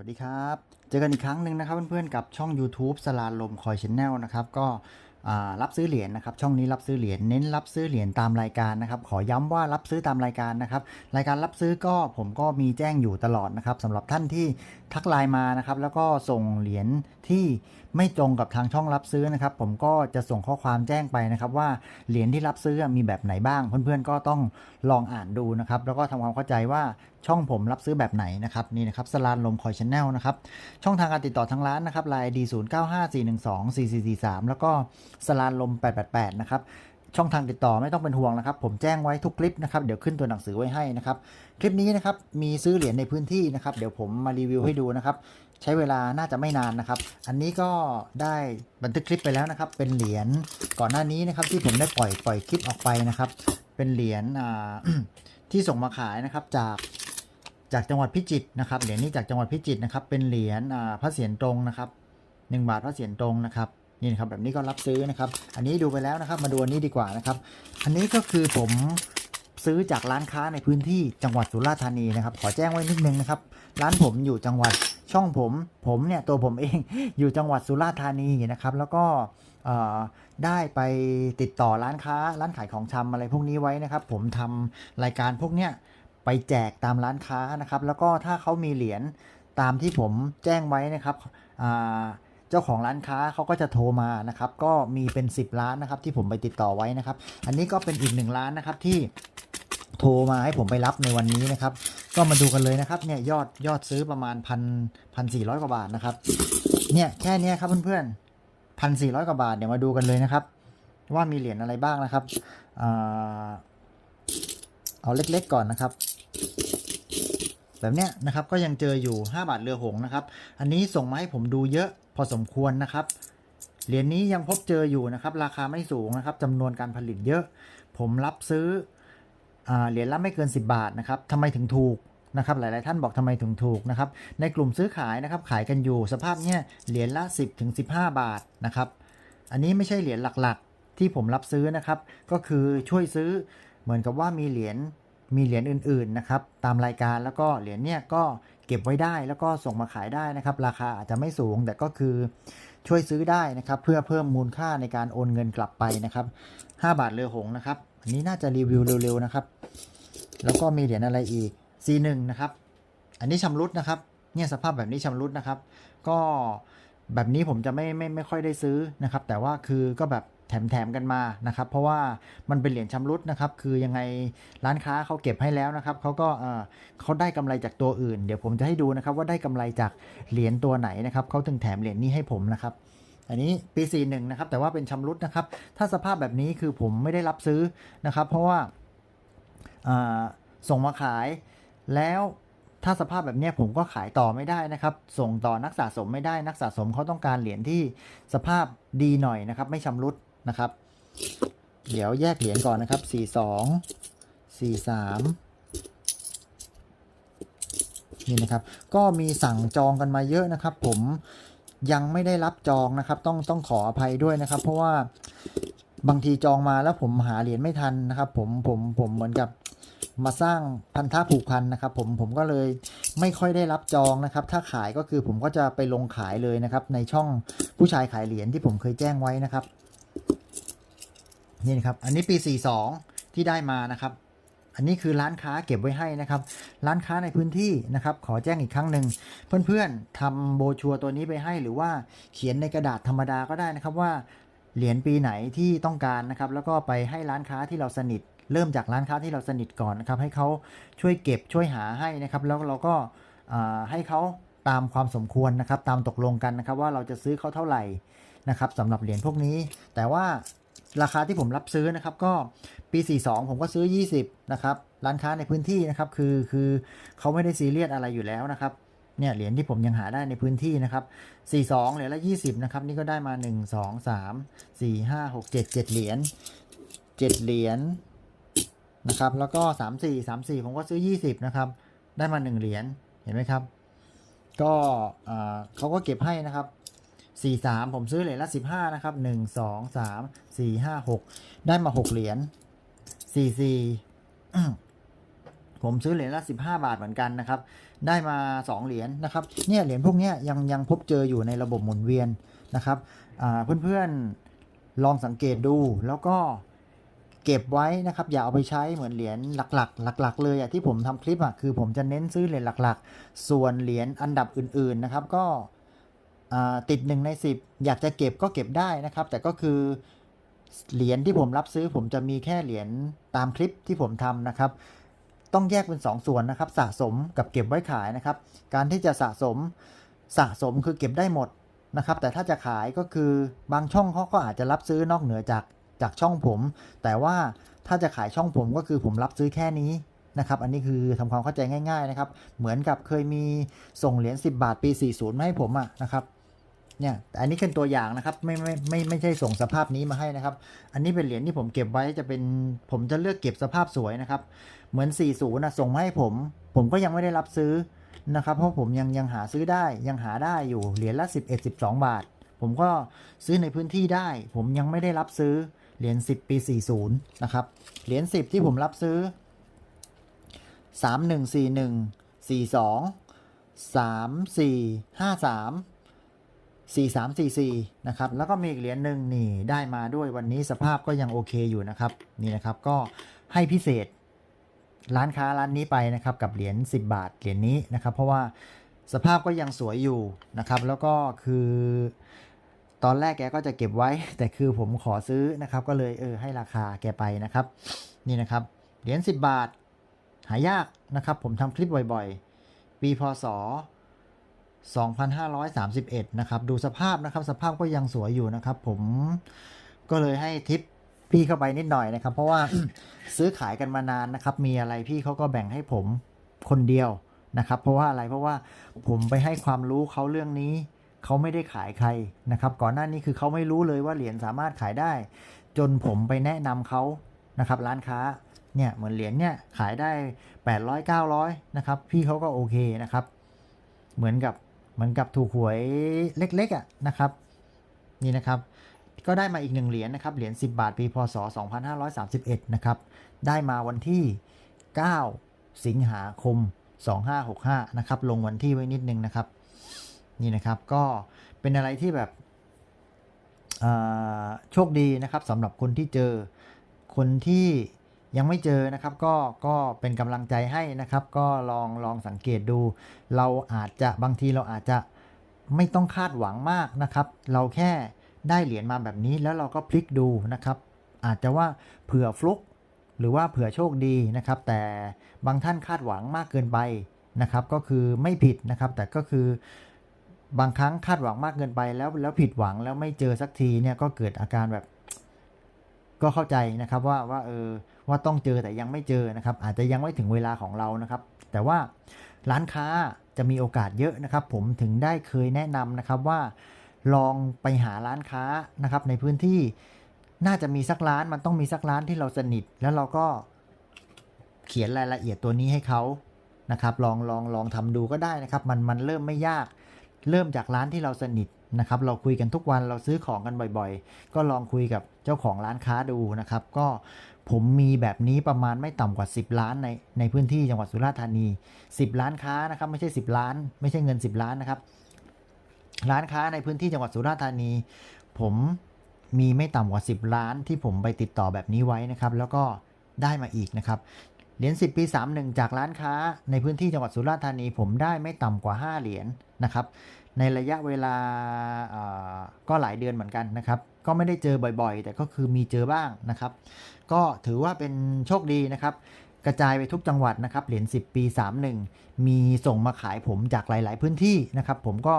วัสดีครับ เจอกันอีกครั้งหนึ่งนะครับเพื่อนๆกับช่อง YouTube สลาลมคอยชแนลนะครับก็รับซื้อเหรียญนะครับช่องนี้รับซื้อเหรียญเน้นรับซื้อเหรียญตามรายการนะครับขอย้ำว่ารับซื้อตามรายการนะครับรายการรับซื้อก็ผมก็มีแจ้งอยู่ตลอดนะครับสำหรับท่านที่ทักไลน์มานะครับแล้วก็ส่งเหรียญที่ ไม่ตรงกับทางช่องรับซื้อนะครับ ผมก็จะส่งข้อความแจ้งไปนะครับ ว่าเหรียญที่รับซื้อมีแบบไหนบ้าง เพื่อนๆก็ต้องลองอ่านดูนะครับแล้วก็ทำความเข้าใจว่าช่องผมรับซื้อแบบไหนนะครับนี่นะครับสลานลมคอยชแนลนะครับช่องทางการติดต่อทางร้านนะครับไลน์ดี0 9 5 4 1 2 4 4 4 3แล้วก็สลานลม888นะครับช่องทางติดต่อไม่ต้องเป็นห่วงนะครับ ผมแจ้งไว้ทุกคลิปนะครับ เดี๋ยวขึ้นตัวหนังสือไว้ให้นะครับ คลิปนี้นะครับ มีซื้อเหรียญในพื้นที่นะครับ เดี๋ยวผมมารีวิวให้ดูนะครับ ใช้เวลาน่าจะไม่นานนะครับ อันนี้ก็ได้บันทึกคลิปไปแล้วนะครับ เป็นเหรียญก่อนหน้านี้นะครับที่ผมได้ปล่อยปล่อยคลิปออกไปนะครับ เป็นเหรียญที่ส่งมาขายนะครับจากจากจังหวัดพิจิตรนะครับเหรียญนี้จากจังหวัดพิจิตรนะครับ เป็นเหรียญพระเศียรตรงนะครับหนึ่งบาทพระเศียรตรงนะครับนี่นะครับแบบนี้ก็รับซื้อนะครับ อันนี้ดูไปแล้วนะครับ มาดูอันนี้ดีกว่านะครับ อันนี้ก็คือผมซื้อจากร้านค้าในพื้นที่จังหวัดสุราษฎร์ธานีนะครับ ขอแจ้งไว้นิดนึงนะครับ ร้านผมอยู่จังหวัด ช่องผมผมเนี่ยตัวผมเองอยู่จังหวัดสุราษฎร์ธานีนะครับ แล้วก็ได้ไปติดต่อร้านค้าร้านขายของชำอะไรพวกนี้ไว้นะครับ ผมทำรายการพวกเนี้ยไปแจกตามร้านค้านะครับ แล้วก็ถ้าเขามีเหรียญตามที่ผมแจ้งไว้นะครับเจ้าของร้านค้าเขาก็จะโทรมานะครับ ก็มีเป็น 10 ล้านนะครับ ที่ผมไปติดต่อไว้นะครับ อันนี้ก็เป็นอีกหนึ่งล้านนะครับที่ โทรมาให้ผมไปรับในวันนี้นะครับ ก็มาดูกันเลยนะครับ เนี่ยยอดยอดซื้อประมาณพันพันสี่ร้อยกว่าบาทนะครับ เนี่ยแค่เนี้ยครับเพื่อนๆพันสี่ร้อยกว่าบาทเดี๋ยวมาดูกันเลยนะครับ ว่ามีเหรียญอะไรบ้างนะครับอ่าเอาเล็กๆก่อนนะครับ แบบเนี้ยนะครับก็ยังเจออยู่ 5 บาทเรือหงนะครับ อันนี้ส่งมาให้ผมดูเยอะพอสมควรนะครับเหรียญนี้ยังพบเจออยู่นะครับ ราคาไม่สูงนะครับจำนวนการผลิตเยอะ ผมรับซื้อ เหรียญละไม่เกิน 10 บาทนะครับทำไมถึงถูกนะครับหลาย ๆ ท่านบอกทำไมถึงถูกนะครับในกลุ่มซื้อขายนะครับขายกันอยู่สภาพเนี้ยเหรียญละ 10ถึง15 บาทนะครับอันนี้ไม่ใช่เหรียญหลัก ๆ ที่ผมรับซื้อนะครับก็คือช่วยซื้อเหมือนกับว่ามีเหรียญมีเหรียญอื่น ๆ นะครับตามรายการแล้วก็เหรียญเนี่ยก็เก็บไว้ได้แล้วก็ส่งมาขายได้นะครับ ราคาอาจจะไม่สูงแต่ก็คือช่วยซื้อได้นะครับเพื่อเพิ่มมูลค่าในการโอนเงินกลับไปนะครับ 5 บาทเรือหงนะครับอันนี้น่าจะรีวิวเร็ว ๆ นะครับ แล้วก็มีเหรียญอะไรอีก C1 นะครับ อันนี้ชำรุดนะครับ เนี่ยสภาพแบบนี้ชำรุดนะครับ ก็แบบนี้ผมจะไม่ไม่ไม่ค่อยได้ซื้อนะครับ แต่ว่าคือก็แบบแถมแถมกันมานะครับ เพราะว่ามันเป็นเหรียญชำรุดนะครับ คือยังไงร้านค้าเขาเก็บให้แล้วนะครับเขาก็เออเขาได้กำไรจากตัวอื่น เดี๋ยวผมจะให้ดูนะครับ ว่าได้กำไรจากเหรียญตัวไหนนะครับเขาถึงแถมเหรียญนี้ให้ผมนะครับ อันนี้ปี41นะครับ แต่ว่าเป็นชำรุดนะครับ ถ้าสภาพแบบนี้คือผมไม่ได้รับซื้อนะครับ เพราะว่า ส่งมาขาย แล้วถ้าสภาพแบบนี้ผมก็ขายต่อไม่ได้นะครับ ส่งต่อนักสะสมไม่ได้นักสะสมเขาต้องการเหรียญที่สภาพดีหน่อยนะครับ ไม่ชำรุดนะครับ เดี๋ยวแยกเหรียญก่อนนะครับ 42 43นี่นะครับ ก็มีสั่งจองกันมาเยอะนะครับ ผมยังไม่ได้รับจองนะครับ ต้องต้องขออภัยด้วยนะครับ เพราะว่าบางทีจองมาแล้วผมหาเหรียญไม่ทันนะครับ ผมผมผมเหมือนกับ มาสร้างพันธะผูกพันนะครับ ผมผมก็เลยไม่ค่อยได้รับจองนะครับ ถ้าขายก็คือผมก็จะไปลงขายเลยนะครับ ในช่องผู้ชายขายเหรียญที่ผมเคยแจ้งไว้นะครับนี่นะครับ อันนี้ปี 42 ที่ได้มานะครับ อันนี้คือร้านค้าเก็บไว้ให้นะครับ ร้านค้าในพื้นที่นะครับ ขอแจ้งอีกครั้งหนึ่ง เพื่อนๆทำโบชัวตัวนี้ไปให้หรือว่าเขียนในกระดาษธรรมดาก็ได้นะครับว่าเหรียญปีไหนที่ต้องการนะครับ แล้วก็ไปให้ร้านค้าที่เราสนิท เริ่มจากร้านค้าที่เราสนิทก่อนนะครับให้เขาช่วยเก็บช่วยหาให้นะครับ แล้วเราก็ให้เขาตามความสมควรนะครับ ตามตกลงกันนะครับ ว่าเราจะซื้อเขาเท่าไหร่นะครับสำหรับเหรียญพวกนี้ แต่ว่าราคาที่ผมรับซื้อนะครับก็ปี 42 ผมก็ซื้อ 20นะครับร้านค้าในพื้นที่นะครับคือคือเขาไม่ได้ซีเรียสอะไรอยู่แล้วนะครับเนี่ยเหรียญที่ผมยังหาได้ในพื้นที่นะครับ 42 เหรียญละ 20 นะครับ นี่ก็ได้มา 1 2 3 4 5 6 7 7 เหรียญ 7 เหรียญ นะครับ แล้วก็3 4 3 4ผมก็ซื้อ20นะครับ ได้มา1เหรียญเห็นไหมครับ ก็อ่าเขาก็เก็บให้นะครับ43ผมซื้อเหรียญละ15นะครับ1 2 3 4 5 6ได้มา6เหรียญ44ผมซื้อเหรียญละ15บาทเหมือนกันนะครับ ได้มา2เหรียญนะครับ เนี่ยเหรียญพวกนี้ยังยังพบเจออยู่ในระบบหมุนเวียนนะครับเพื่อนๆลองสังเกตดูแล้วก็ เก็บไว้นะครับ อย่าเอาไปใช้เหมือนเหรียญหลักๆ หลัก ๆ เลยอะที่ผมทำคลิปอะคือผมจะเน้นซื้อเหรียญหลัก ๆ ส่วนเหรียญอันดับอื่น ๆนะครับ ก็ติด 1 ใน 10 อยากจะเก็บก็เก็บได้นะครับ แต่ก็คือเหรียญที่ผมรับซื้อ ผมจะมีแค่เหรียญตามคลิปที่ผมทำนะครับ ต้องแยกเป็น 2ส่วนนะครับ สะสมกับเก็บไว้ขายนะครับ การที่จะสะสมสะสมคือเก็บได้หมดนะครับ แต่ถ้าจะขายก็คือบางช่องเขาก็อาจจะรับซื้อนอกเหนือจาก จากช่องผม แต่ว่าถ้าจะขายช่องผมก็คือผมรับซื้อแค่นี้นะครับอันนี้คือทำความเข้าใจง่าย ๆนะครับ เหมือนกับเคยมีส่งเหรียญ10 บาทปี 40 มาให้ผมอะนะครับเนี่ยอันนี้เป็นตัวอย่างนะครับไม่ไม่ไม่ไม่ใช่ส่งสภาพนี้มาให้นะครับ อันนี้เป็นเหรียญที่ผมเก็บไว้จะเป็นผมจะเลือกเก็บสภาพสวยนะครับ เหมือน 40นะส่งมาให้ผม ผมก็ยังไม่ได้รับซื้อนะครับ เพราะผมยังยังหาซื้อได้ยังหาได้อยู่เหรียญละ11 12 บาท ผมก็ซื้อในพื้นที่ได้ ผมยังไม่ได้รับซื้อ เหรียญ10 ปี 40 นะครับ เหรียญ10 ที่ผมรับซื้อ 3141 42 3453 4344 นะครับ แล้วก็มีอีกเหรียญหนึ่งนี่ได้มาด้วยวันนี้สภาพก็ยังโอเคอยู่นะครับ นี่นะครับก็ให้พิเศษร้านค้าร้านนี้ไปนะครับ กับเหรียญ10 บาทเหรียญนี้นะครับ เพราะว่าสภาพก็ยังสวยอยู่นะครับ แล้วก็คือ ตอนแรกแกก็จะเก็บไว้ แต่คือผมขอซื้อนะครับ ก็เลยเออให้ราคาแกไปนะครับ นี่นะครับ เหรียญ10 บาท หายากนะครับ ผมทำคลิปบ่อยๆ ปีพศ 2531 นะครับ ดูสภาพนะครับ สภาพก็ยังสวยอยู่นะครับ ผมก็เลยให้ทิปพี่เข้าไปนิดหน่อยนะครับ เพราะว่าซื้อขายกันมานานนะครับ มีอะไรพี่เขาก็แบ่งให้ผมคนเดียวนะครับ เพราะว่าอะไรเพราะว่าผมไปให้ความรู้เขาเรื่องนี้ เขาไม่ได้ขายใครนะครับ ก่อนหน้านี้คือเขาไม่รู้เลยว่าเหรียญสามารถขายได้ จนผมไปแนะนำเขานะครับร้านค้าเนี่ยเหมือนเหรียญเนี่ยขายได้ 800 900นะครับพี่เขาก็โอเคนะครับ เหมือนกับเหมือนกับถูกหวยเล็กๆอะนะครับนี่นะครับก็ได้มาอีกหนึ่งเหรียญนะครับ เหรียญ10 บาท ปีพศ 2531 นะครับ ได้มาวันที่ 9 สิงหาคม 2565 นะครับ ลงวันที่ไว้นิดนึงนะครับ นี่นะครับก็เป็นอะไรที่แบบโชคดีนะครับสำหรับคนที่เจอคนที่ยังไม่เจอนะครับก็ก็เป็นกำลังใจให้นะครับ ก็ลองลองสังเกตดู เราอาจจะบางทีเราอาจจะไม่ต้องคาดหวังมากนะครับ เราแค่ได้เหรียญมาแบบนี้แล้วเราก็พลิกดูนะครับ อาจจะว่าเผื่อฟลุกหรือว่าเผื่อโชคดีนะครับ แต่บางท่านคาดหวังมากเกินไปนะครับ ก็คือไม่ผิดนะครับ แต่ก็คือ บางครั้งคาดหวังมากเกินไปแล้วแล้วผิดหวังแล้วไม่เจอสักทีเนี่ยก็เกิดอาการแบบ ก็เข้าใจนะครับว่าว่าเออว่าต้องเจอแต่ยังไม่เจอนะครับ อาจจะยังไม่ถึงเวลาของเรานะครับ แต่ว่าร้านค้าจะมีโอกาสเยอะนะครับ ผมถึงได้เคยแนะนำนะครับว่า ลองไปหาร้านค้านะครับ ในพื้นที่น่าจะมีสักร้านมันต้องมีสักร้านที่เราสนิท แล้วเราก็เขียนรายละเอียดตัวนี้ให้เขานะครับ ลองลองลองทำดูก็ได้นะครับ มันมันเริ่มไม่ยาก เริ่มจากร้านที่เราสนิทนะครับ เราคุยกันทุกวันเราซื้อของกันบ่อยๆ ก็ลองคุยกับเจ้าของร้านค้าดูนะครับ ก็ผมมีแบบนี้ประมาณไม่ต่ำกว่า 10 ล้านในในพื้นที่จังหวัดสุราษฎร์ธานี 10 ล้านค้านะครับไม่ใช่ 10 ล้าน ไม่ใช่เงิน 10 ล้านนะครับ ร้านค้าในพื้นที่จังหวัดสุราษฎร์ธานี ผมมีไม่ต่ำกว่า 10 ล้านที่ผมไปติดต่อแบบนี้ไว้นะครับ แล้วก็ได้มาอีกนะครับ เหรียญ10 ปี 31 จากร้านค้าในพื้นที่จังหวัดสุราษฎร์ธานีผมได้ไม่ต่ำกว่า 5 เหรียญนะครับ ในระยะเวลาก็หลายเดือนเหมือนกันนะครับ ก็ไม่ได้เจอบ่อยๆ แต่ก็คือมีเจอบ้างนะครับ ก็ถือว่าเป็นโชคดีนะครับ กระจายไปทุกจังหวัดนะครับ เหรียญ10 ปี 31 มีส่งมาขายผมจากหลาย ๆ พื้นที่นะครับ ผมก็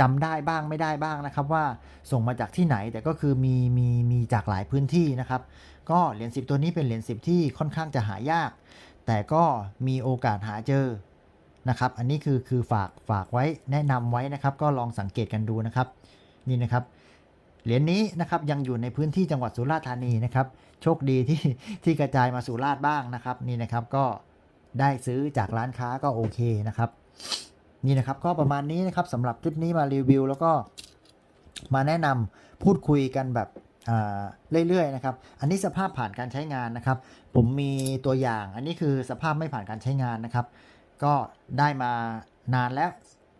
จำได้บ้างไม่ได้บ้างนะครับว่าส่งมาจากที่ไหนแต่ก็คือมีมีมีจากหลายพื้นที่นะครับ ก็เหรียญ10 ตัวนี้เป็นเหรียญ10 ที่ค่อนข้างจะหายาก แต่ก็มีโอกาสหาเจอนะครับ อันนี้คือคือฝากฝากไว้แนะนำไว้นะครับ ก็ลองสังเกตกันดูนะครับ นี่นะครับเหรียญนี้นะครับยังอยู่ในพื้นที่จังหวัดสุราษฎร์ธานีนะครับ โชคดีที่ที่กระจายมาสุราษฎร์บ้างนะครับ นี่นะครับก็ได้ซื้อจากร้านค้าก็โอเคนะครับ นี่นะครับก็ประมาณนี้นะครับสำหรับคลิปนี้มารีวิว แล้วก็มาแนะนำพูดคุยกันแบบ เรื่อยๆนะครับ อันนี้สภาพผ่านการใช้งานนะครับ ผมมีตัวอย่าง อันนี้คือสภาพไม่ผ่านการใช้งานนะครับ ก็ได้มานานแล้ว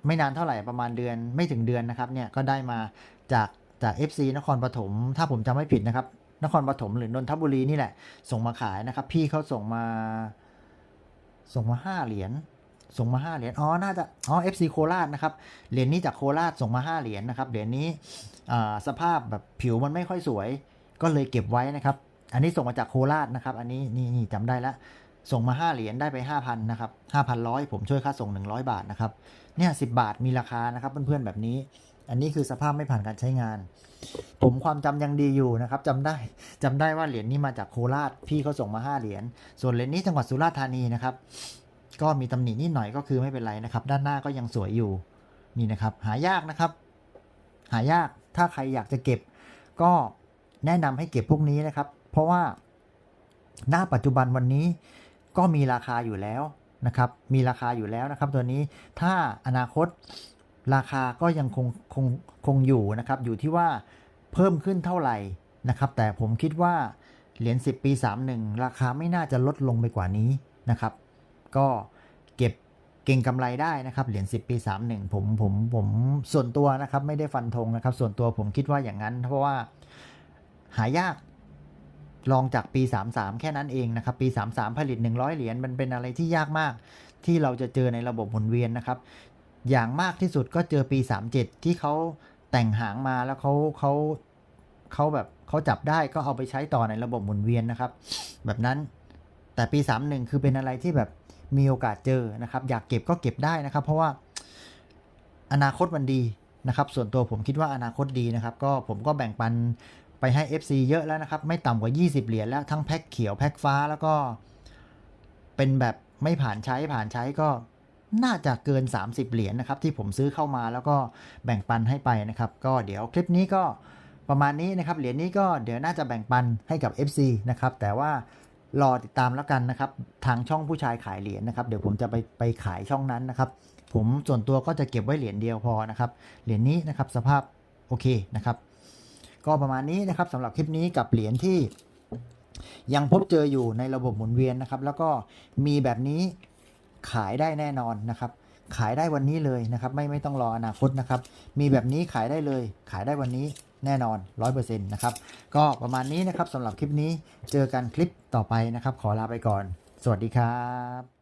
ไม่นานเท่าไหร่ประมาณเดือนไม่ถึงเดือนนะครับเนี่ยก็ได้มาจากจาก FC นครปฐมถ้าผมจำไม่ผิดนะครับ นครปฐมหรือนนทบุรีนี่แหละ ส่งมาขายนะครับ พี่เขาส่งมาส่งมาห้าเหรียญ ส่งมาห้าเหรียญ อ๋อ น่าจะ อ๋อ FC โคราชนะครับ เหรียญนี้จากโคราชส่งมาห้าเหรียญนะครับ เหรียญนี้สภาพแบบผิวมันไม่ค่อยสวย ก็เลยเก็บไว้นะครับ อันนี้ส่งมาจากโคราชนะครับ อันนี้นี่นี่จำได้แล้วส่งมา 5 เหรียญได้ไป 5,000นะครับ5,000ร้อยผมช่วยค่าส่ง 100 บาทนะครับ เนี่ย10 บาทมีราคานะครับเพื่อนๆแบบนี้ อันนี้คือสภาพไม่ผ่านการใช้งาน ผมความจำยังดีอยู่นะครับจำได้จำได้ว่าเหรียญนี้มาจากโคราช พี่เขาส่งมา 5 เหรียญ ส่วนเหรียญนี้จังหวัดสุราษฎร์ธานีนะครับ ก็มีตำหนินิดหน่อยก็คือไม่เป็นไรนะครับ ด้านหน้าก็ยังสวยอยู่นี่นะครับ หายากนะครับ หายากถ้าใครอยากจะเก็บ ก็แนะนำให้เก็บพวกนี้นะครับ เพราะว่าหน้าปัจจุบันวันนี้ก็มีราคาอยู่แล้วนะครับ มีราคาอยู่แล้วนะครับ ตัวนี้ถ้าอนาคตราคาก็ยังคงคงคงอยู่นะครับ อยู่ที่ว่าเพิ่มขึ้นเท่าไหร่นะครับ แต่ผมคิดว่าเหรียญ10 ปี 31 ราคาไม่น่าจะลดลงไปกว่านี้นะครับ ก็เก็บเก่งกำไรได้นะครับ เหรียญ10 ปี 31 ผมผมผมส่วนตัวนะครับ ไม่ได้ฟันธงนะครับ ส่วนตัวผมคิดว่าอย่างนั้น เพราะว่าหายากลองจากปี 33 แค่นั้นเองนะครับ ปี 33 ผลิต 100 เหรียญมันเป็นอะไรที่ยากมาก ที่เราจะเจอในระบบหมุนเวียนนะครับ อย่างมากที่สุดก็เจอปี 37 ที่เขาแต่งหางมาแล้วเขาเขาเขาแบบเขาจับได้ก็เอาไปใช้ต่อในระบบหมุนเวียนนะครับ แบบนั้นแต่ปี 31 คือเป็นอะไรที่แบบ มีโอกาสเจอนะครับ อยากเก็บก็เก็บได้นะครับ เพราะว่าอนาคตมันดีนะครับ ส่วนตัวผมคิดว่าอนาคตดีนะครับ ก็ผมก็แบ่งปันไปให้ FC เยอะแล้วนะครับ ไม่ต่ำกว่า 20 เหรียญแล้วทั้งแพ็คเขียวแพ็คฟ้าแล้วก็เป็นแบบไม่ผ่านใช้ผ่านใช้ก็น่าจะเกิน 30 เหรียญนะครับ ที่ผมซื้อเข้ามาแล้วก็แบ่งปันให้ไปนะครับ ก็เดี๋ยวคลิปนี้ก็ประมาณนี้นะครับ เหรียญนี้ก็เดี๋ยวน่าจะแบ่งปันให้กับ FC นะครับ แต่ว่า รอติดตามแล้วกันนะครับ ทางช่องผู้ชายขายเหรียญนะครับ เดี๋ยวผมจะไปไปขายช่องนั้นนะครับ ผมส่วนตัวก็จะเก็บไว้เหรียญเดียวพอนะครับ เหรียญนี้นะครับสภาพโอเคนะครับ ก็ประมาณนี้นะครับสำหรับคลิปนี้กับเหรียญที่ยังพบเจออยู่ในระบบหมุนเวียนนะครับ แล้วก็มีแบบนี้ขายได้แน่นอนนะครับ ขายได้วันนี้เลยนะครับ ไม่ไม่ต้องรออนาคตนะครับ มีแบบนี้ขายได้เลย ขายได้วันนี้ แน่นอน 100%นะครับ ก็ประมาณนี้นะครับสำหรับคลิปนี้ เจอกันคลิปต่อไปนะครับ ขอลาไปก่อน สวัสดีครับ